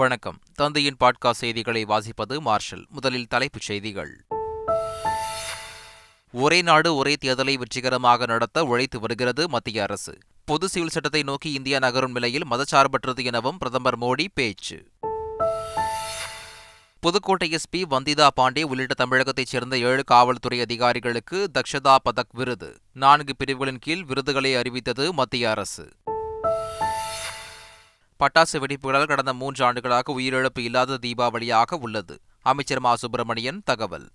வணக்கம். தந்தையின் பாட்காஸ்ட் செய்திகளை வாசிப்பது மார்ஷல். முதலில் தலைப்புச் செய்திகள். ஒரே நாடு ஒரே தேர்தலை வெற்றிகரமாக நடத்த உழைத்து வருகிறது மத்திய அரசு. பொது சிவில் சட்டத்தை நோக்கி இந்தியா நகரும் நிலையில் மதச்சார்பற்றது எனவும் பிரதமர் மோடி பேச்சு. புதுக்கோட்டை எஸ்பி வந்திதா பாண்டே உள்ளிட்ட தமிழகத்தைச் சேர்ந்த ஏழு காவல்துறை அதிகாரிகளுக்கு தக்ஷதா பதக் விருது. நான்கு பிரிவுகளின் கீழ் விருதுகளை அறிவித்தது மத்திய அரசு. பட்டாசு வெடிப்புகளால் கடந்த மூன்று ஆண்டுகளாக உயிரிழப்பு இல்லாத தீபாவளியாக உள்ளது. அமைச்சர் மா. சுப்பிரமணியன் தகவல்.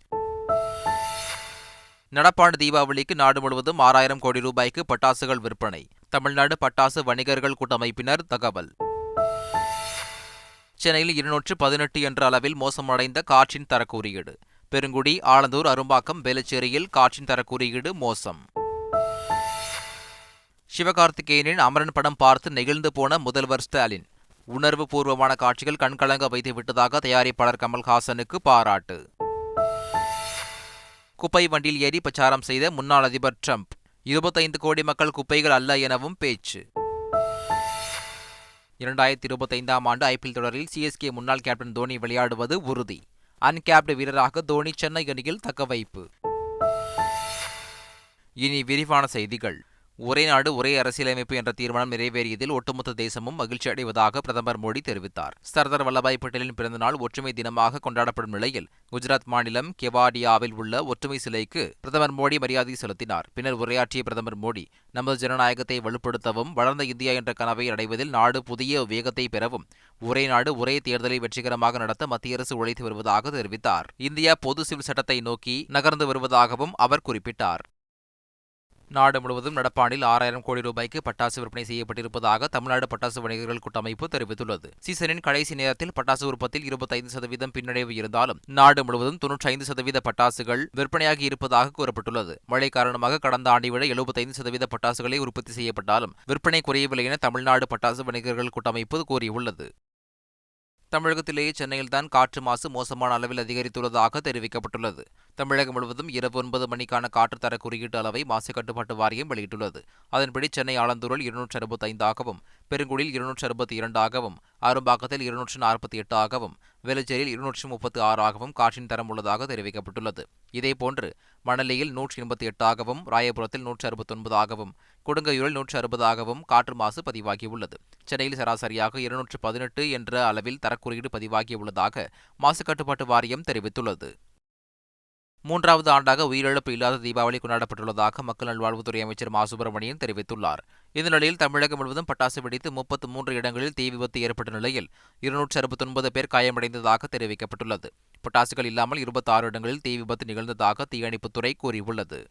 நடப்பாண்டு தீபாவளிக்கு நாடு முழுவதும் ஆறாயிரம் கோடி ரூபாய்க்கு பட்டாசுகள் விற்பனை. தமிழ்நாடு பட்டாசு வணிகர்கள் கூட்டமைப்பினர் தகவல். சென்னையில் இருநூற்று பதினெட்டு என்ற அளவில் மோசமடைந்த காற்றின் தரக்குறியீடு பெருங்குடி ஆலந்தூர் அரும்பாக்கம் வேலுச்சேரியில் காற்றின் தரக்குறியீடு மோசம். சிவகார்த்திகேயனின் அமரன் படம் பார்த்து நெகிழ்ந்து போன முதல்வர் ஸ்டாலின். உணர்வு பூர்வமான காட்சிகள் கண்கலங்க வைத்து விட்டதாக தயாரிப்பாளர் கமல்ஹாசனுக்கு பாராட்டு. குப்பை வண்டியில் ஏறி பிரச்சாரம் செய்த முன்னாள் அதிபர் ட்ரம்ப். இருபத்தைந்து கோடி மக்கள் குப்பைகள் அல்ல எனவும் பேச்சு. இரண்டாயிரத்தி இருபத்தைந்தாம் ஆண்டு ஐபிஎல் தொடரில் சிஎஸ்கே முன்னாள் கேப்டன் தோனி விளையாடுவது உறுதி. அன்கேப்டு வீரராக தோனி சென்னை அணியில் தக்கவைப்பு. இனி விரிவான செய்திகள். ஒரே நாடு ஒரே அரசியலமைப்பு என்ற தீர்மானம் நிறைவேறியதில் ஒட்டுமொத்த தேசமும் மகிழ்ச்சி அடைவதாக பிரதமர் மோடி தெரிவித்தார். சர்தார் வல்லபாய் பட்டேலின் பிறந்தநாள் ஒற்றுமை தினமாக கொண்டாடப்படும் நிலையில் குஜராத் மாநிலம் கெவாடியாவில் உள்ள ஒற்றுமை சிலைக்கு பிரதமர் மோடி மரியாதை செலுத்தினார். பின்னர் உரையாற்றிய பிரதமர் மோடி நமது ஜனநாயகத்தை வலுப்படுத்தவும் வளர்ந்த இந்தியா என்ற கனவை அடைவதில் நாடு புதிய வேகத்தை பெறவும் ஒரே நாடு ஒரே தேர்தலை வெற்றிகரமாக நடத்த மத்திய அரசு உழைத்து வருவதாக தெரிவித்தார். இந்தியா பொது சிவில் சட்டத்தை நோக்கி நகர்ந்து வருவதாகவும் அவர் குறிப்பிட்டார். நாடு முழுவதும் நடப்பாண்டில் ஆறாயிரம் கோடி ரூபாய்க்கு பட்டாசு விற்பனை செய்யப்பட்டிருப்பதாக தமிழ்நாடு பட்டாசு வணிகர்கள் கூட்டமைப்பு தெரிவித்துள்ளது. சீசனின் கடைசி நேரத்தில் பட்டாசு உற்பத்தியில் இருபத்தைந்து சதவீதம் பின்னடைவு இருந்தாலும் நாடு முழுவதும் தொன்னூற்றி ஐந்து சதவீத பட்டாசுகள் விற்பனையாகி இருப்பதாக கூறப்பட்டுள்ளது. மழை காரணமாக கடந்த ஆண்டை விட எழுபத்தைந்து சதவீத பட்டாசுகளை உற்பத்தி செய்யப்பட்டாலும் விற்பனை குறையவில்லை என தமிழ்நாடு பட்டாசு வணிகர்கள் கூட்டமைப்பு கூறியுள்ளது. தமிழகத்திலேயே சென்னையில்தான் காற்று மாசு மோசமான அளவில் அதிகரித்துள்ளதாக தெரிவிக்கப்பட்டுள்ளது. தமிழகம் முழுவதும் இரவு ஒன்பது மணிக்கான காற்று தர குறியீட்டு அளவை மாசு கட்டுப்பாட்டு வாரியம் வெளியிட்டுள்ளது. அதன்படி சென்னை ஆலந்தூரில் இருநூற்றி அறுபத்தி ஐந்தாகவும் பெருங்குடியில் இருநூற்று அறுபத்தி இரண்டாகவும் அரும்பாக்கத்தில் இருநூற்று நாற்பத்தி எட்டாகவும் வேலுச்சேரியில் இருநூற்று ஆறு ஆறாகவும் காற்றின் தரம் உள்ளதாக தெரிவிக்கப்பட்டுள்ளது. இதேபோன்று மணலியில் நூற்றி எண்பத்தி எட்டாகவும் ராயபுரத்தில் நூற்று அறுபத்தொன்பது ஆகவும் கொடுங்கையூரில் நூற்று அறுபதாகவும் காற்று மாசு பதிவாகியுள்ளது. சென்னையில் சராசரியாக இருநூற்று பதினெட்டு என்ற அளவில் தரக்குறியீடு பதிவாகியுள்ளதாக மாசு கட்டுப்பாட்டு வாரியம் தெரிவித்துள்ளது. மூன்றாவது ஆண்டாக உயிரிழப்பு இல்லாத தீபாவளி கொண்டாடப்பட்டுள்ளதாக மக்கள் நல்வாழ்வுத்துறை அமைச்சர் மா. சுப்பிரமணியன் தெரிவித்துள்ளார். இந்த நிலையில் தமிழகம் முழுவதும் பட்டாசு வெடித்து முப்பத்து மூன்று இடங்களில் தீ விபத்து ஏற்பட்ட நிலையில் இருநூற்று அறுபத்தொன்பது பேர் காயமடைந்ததாக தெரிவிக்கப்பட்டுள்ளது. பட்டாசுகள் இல்லாமல் இருபத்தி ஆறு இடங்களில் தீ விபத்து நிகழ்ந்ததாக தீயணைப்புத்துறை கூறியுள்ளது.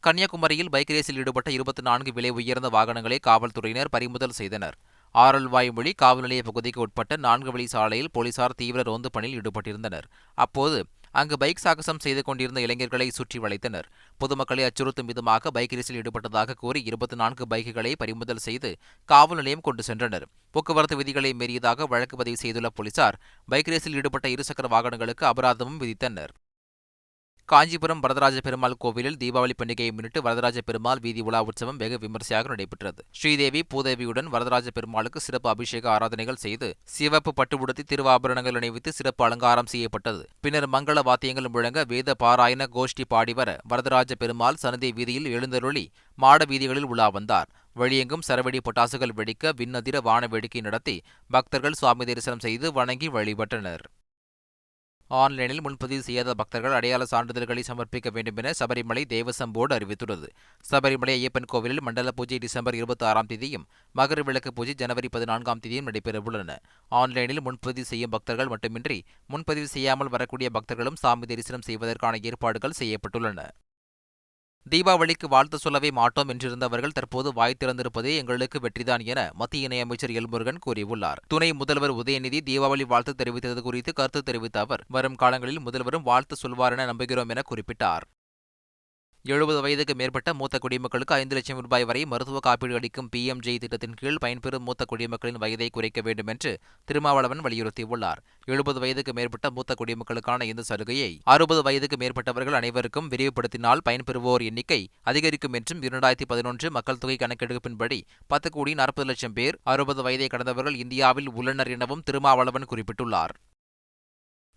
கன்னியாகுமரியில் பைக் ரேஸில் ஈடுபட்ட இருபத்தி நான்கு விலை உயர்ந்த வாகனங்களை காவல்துறையினர் பறிமுதல் செய்தனர். ஆரல்வாய்மொழி காவல் நிலைய பகுதிக்கு உட்பட்ட நான்கு வழி சாலையில் போலீசார் தீவிர ரோந்து பணியில் ஈடுபட்டிருந்தனர். அப்போது அங்கு பைக் சாகசம் செய்து கொண்டிருந்த இளைஞர்களை சுற்றி வளைத்தனர். பொதுமக்களை அச்சுறுத்தும் விதமாக பைக் ரேஸில் ஈடுபட்டதாக கூறி இருபத்தி நான்கு பைக்குகளை பறிமுதல் செய்து காவல் நிலையம் கொண்டு சென்றனர். போக்குவரத்து விதிகளை மீறியதாக வழக்கு பதிவு செய்துள்ள போலீசார் பைக் ரேஸில் ஈடுபட்ட இருசக்கர வாகனங்களுக்கு அபராதமும் விதித்தனர். காஞ்சிபுரம் வரதராஜ பெருமாள் கோவிலில் தீபாவளி பண்டிகையை முன்னிட்டு வரதராஜ பெருமாள் வீதி உலா உற்சவம் வெகு விமர்சையாக நடைபெற்றது. ஸ்ரீதேவி பூதேவியுடன் வரதராஜ பெருமாளுக்கு சிறப்பு அபிஷேக ஆராதனைகள் செய்து சிவப்பு பட்டு உடுத்தி திருவாபரணங்கள் அணிவித்து சிறப்பு அலங்காரம் செய்யப்பட்டது. பின்னர் மங்கள வாத்தியங்கள் முழங்க வேத பாராயண கோஷ்டி பாடிவர வரதராஜ பெருமாள் சன்னதி வீதியில் எழுந்தருளி மாட வீதிகளில் உலா வந்தார். வழியெங்கும் சரவெடி பொட்டாசுகள் வெடிக்க விண்ணதிர வான வேடிக்கை நடத்தி பக்தர்கள் சுவாமி தரிசனம் செய்து வணங்கி வழிபட்டனர். ஆன்லைனில் முன்பதிவு செய்யாத பக்தர்கள் அடையாள சான்றிதழ்களை சமர்ப்பிக்க வேண்டும் என சபரிமலை தேவசம் போர்டு அறிவித்துள்ளது. சபரிமலை ஐயப்பன் கோவிலில் மண்டல பூஜை டிசம்பர் இருபத்தி ஆறாம் தேதியும் மகர விளக்கு பூஜை ஜனவரி பதினான்காம் தேதியும் நடைபெறவுள்ளன. ஆன்லைனில் முன்பதிவு செய்யும் பக்தர்கள் மட்டுமின்றி முன்பதிவு செய்யாமல் வரக்கூடிய பக்தர்களும் சாமி தரிசனம் செய்வதற்கான ஏற்பாடுகள் செய்யப்பட்டுள்ளன. தீபாவளிக்கு வாழ்த்து சொல்லவே மாட்டோம் என்றிருந்தவர்கள் தற்போது வாய் திறந்திருப்பதே எங்களுக்கு வெற்றிதான் என மத்திய இணையமைச்சர் எல்முருகன் கூறியுள்ளார். துணை முதல்வர் உதயநிதி தீபாவளி வாழ்த்து தெரிவித்தது குறித்து கருத்து தெரிவித்த அவர் வரும் காலங்களில் முதல்வரும் வாழ்த்து சொல்வார் என நம்புகிறோம் என குறிப்பிட்டார். எழுபது வயதுக்கு மேற்பட்ட மூத்த குடிமக்களுக்கு ஐந்து லட்சம் ரூபாய் வரை மருத்துவ காப்பீடு அளிக்கும் பிஎம்ஜே திட்டத்தின் கீழ் பயன்பெறும் மூத்த குடிமக்களின் வயதை குறைக்க வேண்டும் என்று திருமாவளவன் வலியுறுத்தியுள்ளார். எழுபது வயதுக்கு மேற்பட்ட மூத்த குடிமக்களுக்கான இந்த சலுகையை அறுபது வயதுக்கு மேற்பட்டவர்கள் அனைவருக்கும் விரிவுபடுத்தினால் பயன்பெறுவோர் எண்ணிக்கை அதிகரிக்கும் என்றும் இரண்டாயிரத்தி பதினொன்று மக்கள் தொகை கணக்கெடுப்பின்படி பத்து கோடி நாற்பது லட்சம் பேர் அறுபது வயதை கடந்தவர்கள் இந்தியாவில் உள்ளனர் எனவும் திருமாவளவன் குறிப்பிட்டுள்ளார்.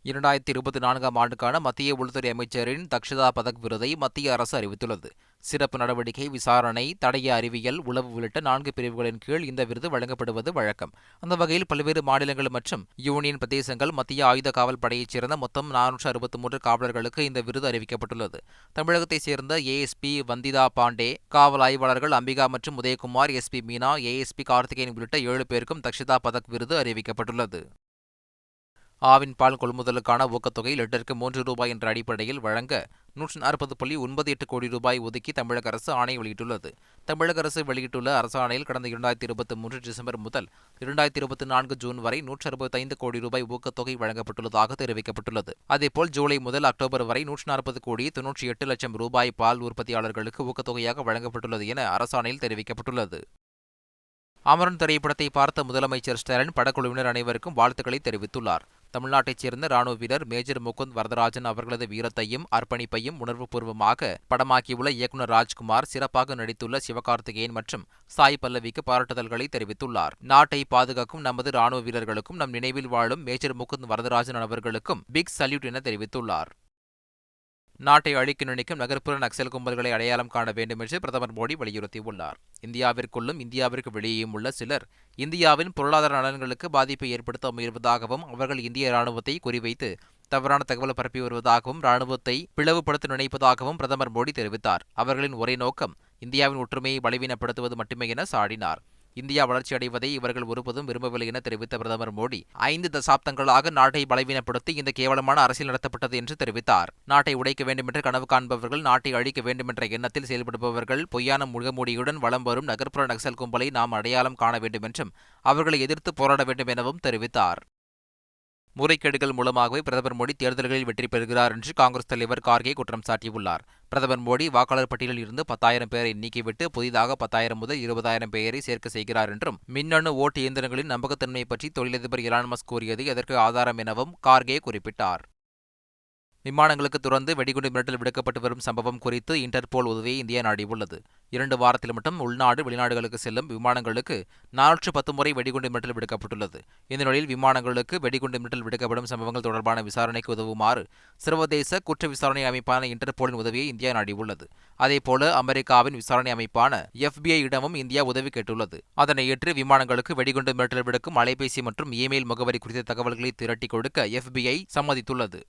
இரண்டாயிரத்தி இருபத்தி நான்காம் ஆண்டுக்கான மத்திய உள்துறை அமைச்சரின் தக்ஷதா பதக் விருதை மத்திய அரசு அறிவித்துள்ளது. சிறப்பு நடவடிக்கை விசாரணை தடைய அறிவியல் உளவு உள்ளிட்ட நான்கு பிரிவுகளின் கீழ் இந்த விருது வழங்கப்படுவது வழக்கம். அந்த வகையில் பல்வேறு மாநிலங்கள் மற்றும் யூனியன் பிரதேசங்கள் மத்திய ஆயுத காவல் படையைச் சேர்ந்த மொத்தம் நானூற்று அறுபத்தி மூன்று காவலர்களுக்கு இந்த விருது அறிவிக்கப்பட்டுள்ளது. தமிழகத்தைச் சேர்ந்த ஏஎஸ்பி வந்திதா பாண்டே காவல் ஆய்வாளர்கள் அம்பிகா மற்றும் உதயகுமார் எஸ்பி மீனா ஏஎஸ்பி கார்த்திகேயன் உள்ளிட்ட ஏழு பேருக்கும் தக்ஷதா பதக் விருது அறிவிக்கப்பட்டுள்ளது. ஆவின் பால் கொள்முதலுக்கான ஊக்கத்தொகை லிட்டருக்கு மூன்று ரூபாய் என்ற அடிப்படையில் வழங்க நூற்று நாற்பது புள்ளி ஒன்பது எட்டு கோடி ரூபாய் ஒதுக்கி தமிழக அரசு ஆணை வெளியிட்டுள்ளது. தமிழக அரசு வெளியிட்டுள்ள அரசாணையில் கடந்த இரண்டாயிரத்தி இருபத்தி மூன்று டிசம்பர் முதல் இரண்டாயிரத்தி இருபத்தி நான்கு ஜூன் வரை நூற்று அறுபத்தைந்து கோடி ரூபாய் ஊக்கத்தொகை வழங்கப்பட்டுள்ளதாக தெரிவிக்கப்பட்டுள்ளது. அதேபோல் ஜூலை முதல் அக்டோபர் வரை நூற்று நாற்பது கோடி தொன்னூற்றி எட்டு லட்சம் ரூபாய் பால் உற்பத்தியாளர்களுக்கு ஊக்கத்தொகையாக வழங்கப்பட்டுள்ளது என அரசாணையில் தெரிவிக்கப்பட்டுள்ளது. அமரன் திரைப்படத்தை பார்த்த முதலமைச்சர் ஸ்டாலின் படக்குழுவினர் அனைவருக்கும் வாழ்த்துக்களை தெரிவித்துள்ளார். தமிழ்நாட்டைச் சேர்ந்த ராணுவ வீரர் மேஜர் முகுந்த் வரதராஜன் அவர்களது வீரத்தையும் அர்ப்பணிப்பையும் உணர்வுபூர்வமாக படமாக்கியுள்ள இயக்குநர் ராஜ்குமார் சிறப்பாக நடித்துள்ள சிவகார்த்திகேயன் மற்றும் சாய் பல்லவிக்கு பாராட்டுதல்களை தெரிவித்துள்ளார். நாட்டை பாதுகாக்கும் நமது ராணுவ வீரர்களுக்கும் நம் நினைவில் வாழும் மேஜர் முகுந்த் வரதராஜன் அவர்களுக்கும் பிக் சல்யூட் என தெரிவித்துள்ளார். நாட்டை அழிக்க நினைக்கும் நகர்ப்புற நக்சல் கும்பல்களை அடையாளம் காண வேண்டும் என்று பிரதமர் மோடி வலியுறுத்தியுள்ளார். இந்தியாவிற்குள்ளும் இந்தியாவிற்கு வெளியேயும் உள்ள சிலர் இந்தியாவின் பொருளாதார நலன்களுக்கு பாதிப்பை ஏற்படுத்த முயல்வதாகவும் அவர்கள் இந்திய ராணுவத்தை குறிவைத்து தவறான தகவல் பரப்பி வருவதாகவும் ராணுவத்தை பிளவுபடுத்த நினைப்பதாகவும் பிரதமர் மோடி தெரிவித்தார். அவர்களின் ஒரே நோக்கம் இந்தியாவின் ஒற்றுமையை பலவீனப்படுத்துவது மட்டுமே என சாடினார். இந்தியா வளர்ச்சி அடைவதை இவர்கள் ஒருபோதும் விரும்பவில்லை என தெரிவித்த பிரதமர் மோடி ஐந்து தசாப்தங்களாக நாட்டை பலவீனப்படுத்தி இந்த கேவலமான அரசியல் நடத்தப்பட்டது என்று தெரிவித்தார். நாட்டை உடைக்க வேண்டுமென்று கனவு காண்பவர்கள் நாட்டை அழிக்க வேண்டுமென்ற எண்ணத்தில் செயல்படுபவர்கள் பொய்யான முழுகமூடியுடன் வலம் வரும் நகர்ப்புற நக்சல் கும்பலை நாம் அடையாளம் காண வேண்டும் என்றும் அவர்களை எதிர்த்து போராட வேண்டும் எனவும் தெரிவித்தார். முறைகேடுகள் மூலமாகவே பிரதமர் மோடி தேர்தல்களில் வெற்றி பெறுகிறார் என்று காங்கிரஸ் தலைவர் கார்கே குற்றம் சாட்டியுள்ளார். பிரதமர் மோடி வாக்காளர் பட்டியலில் இருந்து பத்தாயிரம் பேரை நீக்கிவிட்டு புதிதாக பத்தாயிரம் முதல் இருபதாயிரம் பேரை சேர்க்க செய்கிறார் என்றும் மின்னணு ஓட்டு இயந்திரங்களின் நம்பகத்தன்மை பற்றி தொழிலதிபர் இலான் கூறியது எதற்கு ஆதாரம் எனவும் கார்கே குறிப்பிட்டார். விமானங்களுக்கு துறந்து வெடிகுண்டு மிரட்டல் விடுக்கப்பட்டு வரும் சம்பவம் குறித்து இன்டர்போல் உதவியை இந்தியா நாடியுள்ளது இரண்டு வாரத்தில் மட்டும் உள்நாடு வெளிநாடுகளுக்கு செல்லும் விமானங்களுக்கு நானூற்று பத்து முறை வெடிகுண்டு மிரட்டல் விடுக்கப்பட்டுள்ளது. இந்த நிலையில் விமானங்களுக்கு வெடிகுண்டு மிரட்டல் விடுக்கப்படும் சம்பவங்கள் தொடர்பான விசாரணைக்கு உதவுமாறு சர்வதேச குற்ற விசாரணை அமைப்பான இன்டர்போலின் உதவியை இந்தியா நாடியுள்ளது அதேபோல அமெரிக்காவின் விசாரணை அமைப்பான எஃபிஐ இடமும் இந்தியா உதவி கேட்டுள்ளது. அதனை ஏற்று விமானங்களுக்கு வெடிகுண்டு மிரட்டல் விடுக்கும் அலைபேசி மற்றும் இமெயில் முகவரி குறித்த தகவல்களை திரட்டி கொடுக்க எஃபிஐ சம்மதித்துள்ளது.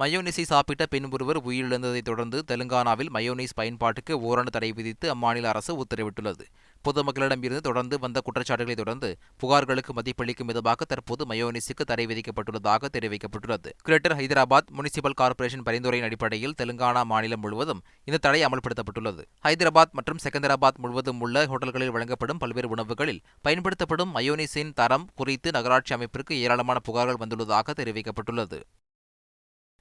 மயோனிஸை சாப்பிட்ட பெண் ஒருவர் உயிரிழந்ததைத் தொடர்ந்து தெலுங்கானாவில் மயோனிஸ் பயன்பாட்டுக்கு ஓராண்டு தடை விதித்து அம்மாநில அரசு உத்தரவிட்டுள்ளது. பொதுமக்களிடம் இருந்து தொடர்ந்து வந்த குற்றச்சாட்டுகளை தொடர்ந்து புகார்களுக்கு மதிப்பளிக்கும் விதமாக தற்போது மயோனிஸுக்கு தடை விதிக்கப்பட்டுள்ளதாக தெரிவிக்கப்பட்டுள்ளது. கிரேட்டர் ஹைதராபாத் முனிசிபல் கார்ப்பரேஷன் பரிந்துரையின் அடிப்படையில் தெலுங்கானா மாநிலம் முழுவதும் இந்த தடை அமல்படுத்தப்பட்டுள்ளது. ஹைதராபாத் மற்றும் செகந்தராபாத் முழுவதும் உள்ள ஹோட்டல்களில் வழங்கப்படும் பல்வேறு உணவுகளில் பயன்படுத்தப்படும் மயோனிஸின் தரம் குறித்து நகராட்சி அமைப்பிற்கு ஏராளமான புகார்கள் வந்துள்ளதாக தெரிவிக்கப்பட்டுள்ளது.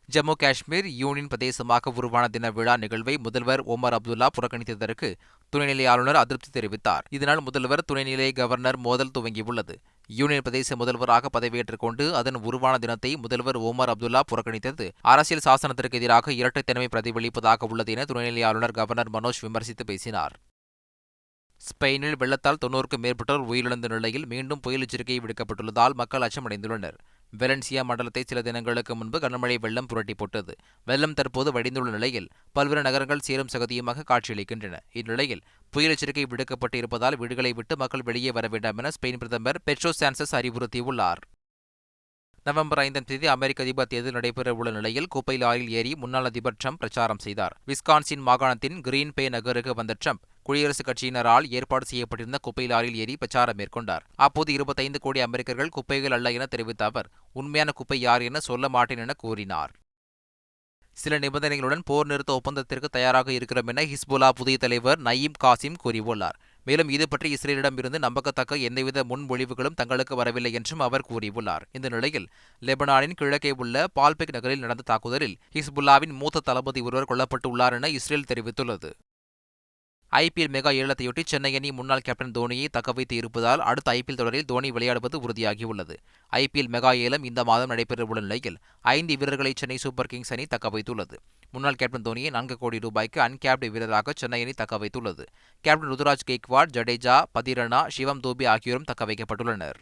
ஜம்மு காஷ்மீர் யூனியன் பிரதேசமாக உருவான தின விழா நிகழ்வை முதல்வர் ஒமர் அப்துல்லா புறக்கணித்ததற்கு துணைநிலை ஆளுநர் அதிருப்தி தெரிவித்தார். இதனால் முதல்வர் துணைநிலை கவர்னர் மோதல் துவங்கியுள்ளது. யூனியன் பிரதேச முதல்வராக பதவியேற்றுக் கொண்டு அதன் உருவான தினத்தை முதல்வர் ஓமர் அப்துல்லா புறக்கணித்தது. அரசியல் சாசனத்திற்கு எதிராக இரட்டைத்தன்மை பிரதிபலிப்பதாக உள்ளது என துணைநிலை ஆளுநர் கவர்னர் மனோஜ் விமர்சித்து பேசினார். ஸ்பெயினில் வெள்ளத்தால் தொன்னூறுக்கும் மேற்பட்டோர் உயிரிழந்த நிலையில் மீண்டும் புயல் எச்சரிக்கை விடுக்கப்பட்டுள்ளதால் மக்கள் அச்சமடைந்துள்ளனர். வெலன்சியா மண்டலத்தை சில தினங்களுக்கு முன்பு கனமழை வெள்ளம் புரட்டி போட்டது வெள்ளம் தற்போது வடிந்துள்ள நிலையில் பல்வேறு நகரங்கள் சேரும் சகதியுமாக காட்சியளிக்கின்றன. இந்நிலையில் புயல் எச்சரிக்கை விடுக்கப்பட்டு இருப்பதால் வீடுகளை விட்டு மக்கள் வெளியே வர வேண்டாம் என ஸ்பெயின் பிரதமர் பெட்ரோ சான்சஸ் அறிவுறுத்தியுள்ளார். நவம்பர் ஐந்தாம் தேதி அமெரிக்க அதிபர் தேர்தல் நடைபெறவுள்ள நிலையில் குப்பை லாரியில் ஏறி முன்னாள் அதிபர் ட்ரம்ப் பிரச்சாரம் செய்தார். விஸ்கான்சின் மாகாணத்தின் கிரீன் பே நகருக்கு வந்த ட்ரம்ப் குடியரசுக் கட்சியினரால் ஏற்பாடு செய்யப்பட்டிருந்த குப்பை லாரியில் ஏறி பிரச்சாரம் மேற்கொண்டார். அப்போது இருபத்தைந்து கோடி அமெரிக்கர்கள் குப்பைகள் அல்ல என தெரிவித்த அவர் உண்மையான குப்பை யார் என சொல்ல மாட்டேன் என கூறினார். சில நிபந்தனைகளுடன் போர் நிறுத்த ஒப்பந்தத்திற்கு தயாராக இருக்கிறோம் என ஹிஸ்புல்லா புதிய தலைவர் நயீம் காசிம் கூறியுள்ளார். மேலும் இது பற்றி இஸ்ரேலிடமிருந்து நம்பக்கத்தக்க எந்தவித முன்மொழிவுகளும் தங்களுக்கு வரவில்லை என்றும் அவர் கூறியுள்ளார். இந்த நிலையில் லெபனானின் கிழக்கே உள்ள பால்பெக் நகரில் நடந்த தாக்குதலில் ஹிஸ்புல்லாவின் மூத்த தளபதி ஒருவர் கொல்லப்பட்டுள்ளார் என இஸ்ரேல் தெரிவித்துள்ளது. ஐபிஎல் மெகா ஏலத்தையொட்டி சென்னை அணி முன்னாள் கேப்டன் தோனியை தக்கவைத்து இருப்பதால் அடுத்த ஐபிஎல் தொடரில் தோனி விளையாடுவது உறுதியாகியுள்ளது. ஐபிஎல் மெகா ஏலம் இந்த மாதம் நடைபெறவுள்ள நிலையில் ஐந்து வீரர்களை சென்னை சூப்பர் கிங்ஸ் அணி தக்கவைத்துள்ளது. முன்னாள் கேப்டன் தோனியை நான்கு கோடி ரூபாய்க்கு அன்கேப்டு வீரராக சென்னை அணி தக்க வைத்துள்ளது கேப்டன் ருதுராஜ் கெய்க்வாட் ஜடேஜா பதிரணா சிவம் தோபி ஆகியோரும் தக்க வைக்கப்பட்டுள்ளனர்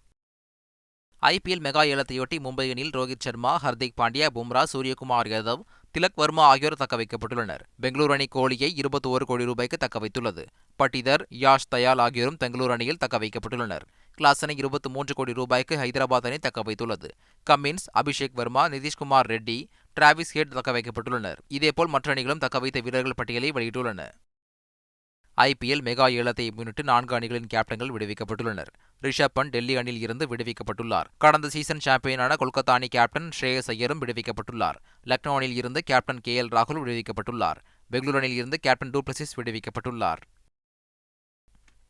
ஐபிஎல் மெகா ஏலத்தையொட்டி மும்பை அணியில் ரோஹித் சர்மா ஹர்திக் பாண்டியா பும்ரா சூரியகுமார் யாதவ் திலக் வர்மா ஆகியோர் தக்க வைக்கப்பட்டுள்ளனர். பெங்களூரு அணி கோலியை இருபத்தி ஒரு கோடி ரூபாய்க்கு தக்க வைத்துள்ளது. பட்டிதர் யாஷ் தயால் ஆகியோரும் பெங்களூரு அணியில் தக்க வைக்கப்பட்டுள்ளனர். கிளாசனை இருபத்தி மூன்று கோடி ரூபாய்க்கு ஹைதராபாத் அணி தக்க வைத்துள்ளது. Cummins Abhishek Varma Nitish Kumar Reddy Travis head தக்க வைக்கப்பட்டுள்ளனர். இதேபோல் மற்ற அணிகளும் தக்க வைத்த வீரர்கள் பட்டியலை வெளியிட்டுள்ளன. ஐபிஎல் மெகா ஏலத்தை முன்னிட்டு நான்கு அணிகளின் கேப்டன்கள் விடுவிக்கப்பட்டுள்ளனர். ரிஷப் பண்ட் டெல்லி அணியில் இருந்து விடுவிக்கப்பட்டுள்ளார். கடந்த சீசன் சாம்பியனான கொல்கத்தா அணி கேப்டன் ஸ்ரேயஸ் ஐயரும் விடுவிக்கப்பட்டுள்ளார். லக்னோ அணியில் இருந்து கேப்டன் கே எல் ராகுல் விடுவிக்கப்பட்டுள்ளார். பெங்களூரு அணியில் இருந்து கேப்டன் டூப்ளசிஸ் விடுவிக்கப்பட்டுள்ளார்.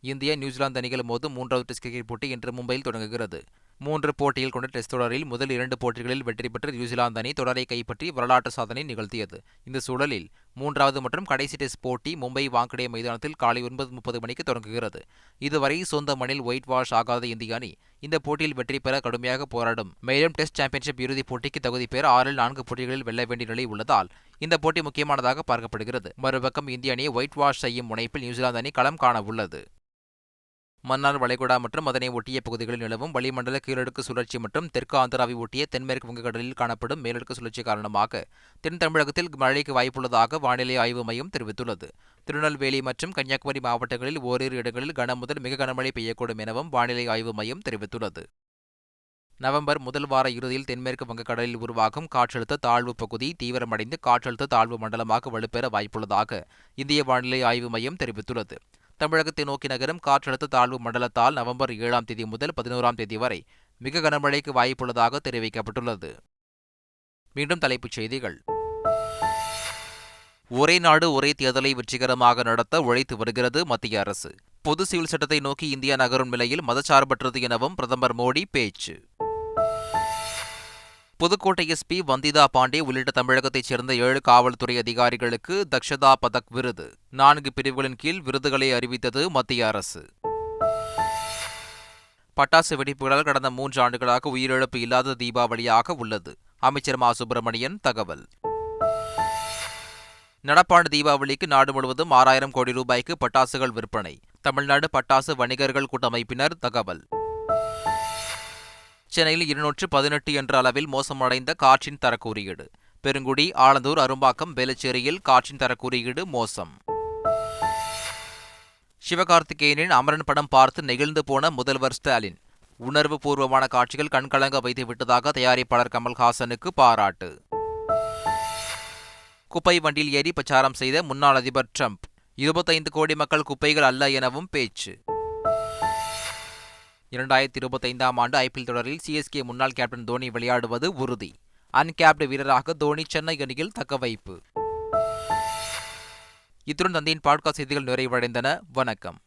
இந்தியா நியூசிலாந்து அணிகள் மோதும் மூன்றாவது டெஸ்ட் கிரிக்கெட் போட்டி இன்று மும்பையில் தொடங்குகிறது. மூன்று போட்டியில் கொண்ட டெஸ்ட் தொடரில் முதல் இரண்டு போட்டிகளில் வெற்றி பெற்ற நியூசிலாந்து அணி. தொடரை கைப்பற்றி வரலாற்று சாதனை நிகழ்த்தியது. இந்த சூழலில் மூன்றாவது மற்றும் கடைசி டெஸ்ட் போட்டி மும்பை வாங்கடே மைதானத்தில் காலை ஒன்பது முப்பது மணிக்கு தொடங்குகிறது. இதுவரை சொந்த மண்ணில் ஒயிட் வாஷ் ஆகாத இந்திய அணி இந்த போட்டியில் வெற்றி பெற கடுமையாக போராடும். மேலும் டெஸ்ட் சாம்பியன்ஷிப் இறுதிப் போட்டிக்கு தகுதி பெற ஆறில் நான்கு போட்டிகளில் வெல்ல வேண்டிய நிலை உள்ளதால் இந்த போட்டி முக்கியமானதாக பார்க்கப்படுகிறது. மறுபக்கம் இந்திய அணியை ஒயிட் வாஷ் செய்யும் முனைப்பில் நியூசிலாந்து அணி களம் காண உள்ளது. மன்னார் வளைகுடா மற்றும் அதனை ஒட்டிய பகுதிகளில் நிலவும் வளிமண்டல கீழடுக்கு சுழற்சி மற்றும் தெற்கு ஆந்திராவை ஒட்டிய தென்மேற்கு வங்கக்கடலில் காணப்படும் மேலடுக்கு சுழற்சி காரணமாக தென் தமிழகத்தில் மழைக்கு வாய்ப்புள்ளதாக வானிலை ஆய்வு மையம் தெரிவித்துள்ளது. திருநெல்வேலி மற்றும் கன்னியாகுமரி மாவட்டங்களில் ஓரிரு இடங்களில் கன முதல் மிக கனமழை பெய்யக்கூடும் எனவும் வானிலை ஆய்வு மையம் தெரிவித்துள்ளது. நவம்பர் முதல் வார இறுதியில் தென்மேற்கு வங்கக்கடலில் உருவாகும் காற்றழுத்த தாழ்வு பகுதி தீவிரமடைந்து காற்றழுத்த தாழ்வு மண்டலமாக வலுப்பெற வாய்ப்புள்ளதாக இந்திய வானிலை ஆய்வு மையம் தெரிவித்துள்ளது. தமிழகத்தை நோக்கி நகரும் காற்றழுத்த தாழ்வு மண்டலத்தால் நவம்பர் ஏழாம் தேதி முதல் பதினோராம் தேதி வரை மிக கனமழைக்கு வாய்ப்புள்ளதாக தெரிவிக்கப்பட்டுள்ளது. மீண்டும் தலைப்புச் செய்திகள். ஒரே நாடு ஒரே தேர்தலை வெற்றிகரமாக நடத்த உழைத்து வருகிறது மத்திய அரசு. பொது சிவில் சட்டத்தை நோக்கி இந்தியா நகரும் நிலையில் மதச்சார்பற்றது எனவும் பிரதமர் மோடி பேச்சு. புதுக்கோட்டை எஸ்பி வந்திதா பாண்டே உள்ளிட்ட தமிழகத்தைச் சேர்ந்த ஏழு காவல்துறை அதிகாரிகளுக்கு தக்ஷதா பதக் விருது. நான்கு பிரிவுகளின் கீழ் விருதுகளை அறிவித்தது மத்திய அரசு. பட்டாசு வெடிப்புகளால் கடந்த மூன்று ஆண்டுகளாக உயிரிழப்பு இல்லாத தீபாவளியாக உள்ளது. அமைச்சர் மா. சுப்பிரமணியன் தகவல். நடப்பாண்டு தீபாவளிக்கு நாடு முழுவதும் ஆறாயிரம் கோடி ரூபாய்க்கு பட்டாசுகள் விற்பனை. தமிழ்நாடு பட்டாசு வணிகர்கள் கூட்டமைப்பினர் தகவல். சென்னையில் இருநூற்று பதினெட்டு என்ற அளவில் மோசமடைந்த காற்றின் தரக்குறியீடு. பெருங்குடி ஆலந்தூர் அரும்பாக்கம் வேலுச்சேரியில் காற்றின் தரக்குறியீடு மோசம். சிவகார்த்திகேயனின் அமரன் படம் பார்த்து நெகிழ்ந்து போன முதல்வர் ஸ்டாலின். உணர்வு பூர்வமான காட்சிகள் கண்கலங்க வைத்து விட்டதாக தயாரிப்பாளர் கமல்ஹாசனுக்கு பாராட்டு. குப்பை வண்டியில் ஏறி பிரச்சாரம் செய்த முன்னாள் அதிபர் ட்ரம்ப். இருபத்தைந்து கோடி மக்கள் குப்பைகள் அல்ல எனவும் பேச்சு. இரண்டாயிரத்தி இருபத்தைந்தாம் ஆண்டு ஐபிஎல் தொடரில் சிஎஸ்கே முன்னாள் கேப்டன் தோனி விளையாடுவது உறுதி. அன்கேப்டு வீரராக தோனி சென்னை அணியில் தக்கவைப்பு. இத்துடன் தந்தையின் பாட்காஸ்ட் செய்திகள் நிறைவடைந்தன. வணக்கம்.